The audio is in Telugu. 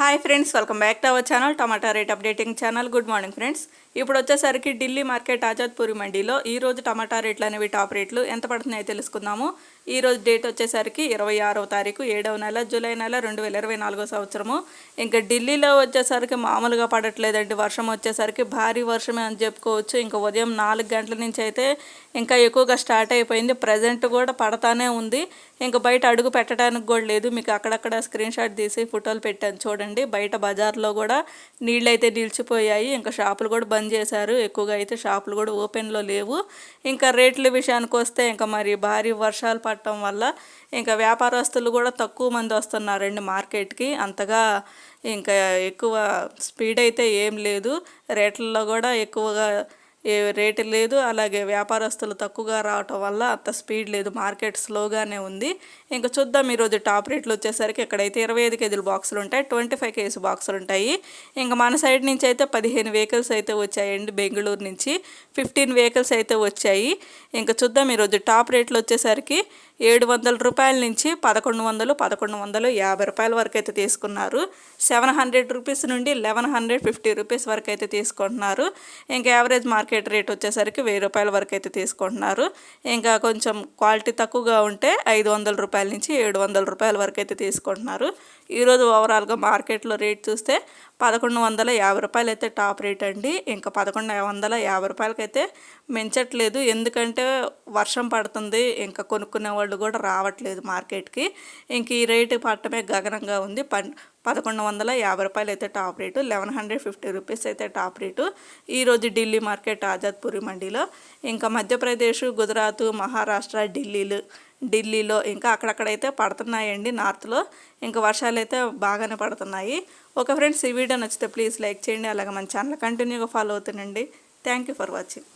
Hi friends, welcome back to our channel, Tomato Rate Updating channel. Good morning friends. ఇప్పుడు వచ్చేసరికి ఢిల్లీ మార్కెట్ ఆజాద్పూరి మండీలో ఈరోజు టమాటా రేట్లు అనేవి టాప్ రేట్లు ఎంత పడుతున్నాయో తెలుసుకుందాము ఈరోజు డేట్ వచ్చేసరికి ఇరవై ఆరవ తారీఖు ఏడవ నెల జూలై నెల రెండు వేల ఇరవై నాలుగో సంవత్సరము ఇంకా ఢిల్లీలో వచ్చేసరికి మామూలుగా పడట్లేదండి వర్షం వచ్చేసరికి భారీ వర్షమే అని చెప్పుకోవచ్చు ఇంకా ఉదయం నాలుగు గంటల నుంచి అయితే ఇంకా ఎక్కువగా స్టార్ట్ అయిపోయింది ప్రజెంట్ కూడా పడతానే ఉంది ఇంకా బయట అడుగు పెట్టడానికి కూడా లేదు మీకు అక్కడక్కడ స్క్రీన్ షాట్ తీసి ఫోటోలు పెట్టాను చూడండి బయట బజార్లో కూడా నీళ్ళు అయితే నిలిచిపోయాయి ఇంకా షాపులు కూడా బంద్ చేశారు ఎక్కువగా అయితే షాపులు కూడా ఓపెన్లో లేవు ఇంకా రేట్ల విషయానికి వస్తే ఇంకా మరి భారీ వర్షాలు పడటం వల్ల ఇంకా వ్యాపారస్తులు కూడా తక్కువ మంది వస్తున్నారండి మార్కెట్కి అంతగా ఇంకా ఎక్కువ స్పీడ్ అయితే ఏం లేదు రేట్లలో కూడా ఎక్కువగా రేటు లేదు అలాగే వ్యాపారస్తులు తక్కువగా రావటం వల్ల అంత స్పీడ్ లేదు మార్కెట్ స్లోగానే ఉంది ఇంకా చూద్దాం ఈరోజు టాప్ రేట్లు వచ్చేసరికి ఇక్కడైతే ఇరవై ఐదు కేజీలు బాక్సులు ఉంటాయి ట్వంటీ ఫైవ్ కేజీ బాక్సులు ఉంటాయి ఇంకా మన సైడ్ నుంచి అయితే పదిహేను వెహికల్స్ అయితే వచ్చాయండి బెంగళూరు నుంచి ఫిఫ్టీన్ వెహికల్స్ అయితే వచ్చాయి ఇంకా చూద్దాం ఈరోజు టాప్ రేట్లు వచ్చేసరికి ఏడు వందల రూపాయల నుంచి పదకొండు వందలు పదకొండు వందలు యాభై రూపాయల వరకు అయితే తీసుకున్నారు సెవెన్ హండ్రెడ్ రూపీస్ నుండి లెవెన్ హండ్రెడ్ ఫిఫ్టీ రూపీస్ వరకు అయితే తీసుకుంటున్నారు ఇంకా యావరేజ్ మార్కెట్ రేట్ వచ్చేసరికి వెయ్యి రూపాయల వరకు అయితే తీసుకుంటున్నారు ఇంకా కొంచెం క్వాలిటీ తక్కువగా ఉంటే ఐదు వందల రూపాయల నుంచి ఏడు వందల రూపాయల వరకు అయితే తీసుకుంటున్నారు ఈరోజు ఓవరాల్గా మార్కెట్లో రేట్ చూస్తే పదకొండు వందల యాభై రూపాయలు అయితే టాప్ రేట్ అండి ఇంకా పదకొండు వందల యాభై రూపాయలకైతే మించట్లేదు ఎందుకంటే వర్షం పడుతుంది ఇంకా కొనుక్కునే వాళ్ళు కూడా రావట్లేదు మార్కెట్కి ఇంక ఈ రేటు పట్టమే గగనంగా ఉంది పన్ పదకొండు వందల యాభై రూపాయలు అయితే top rate eleven hundred fifty rupees అయితే టాప్ రేటు ఈరోజు ఢిల్లీ మార్కెట్ ఆజాద్పూరి మండీలో ఇంకా మధ్యప్రదేశ్ గుజరాత్ మహారాష్ట్ర ఢిల్లీలు ఢిల్లీలో ఇంకా అక్కడక్కడైతే పడుతున్నాయండి నార్త్లో ఇంకా వర్షాలు అయితే బాగానే పడుతున్నాయి ఒక ఫ్రెండ్స్ ఈ వీడియో నచ్చితే ప్లీజ్ లైక్ చేయండి అలాగే మన ఛానల్ కంటిన్యూగా ఫాలో అవుతానండి థ్యాంక్ యూ ఫర్ వాచింగ్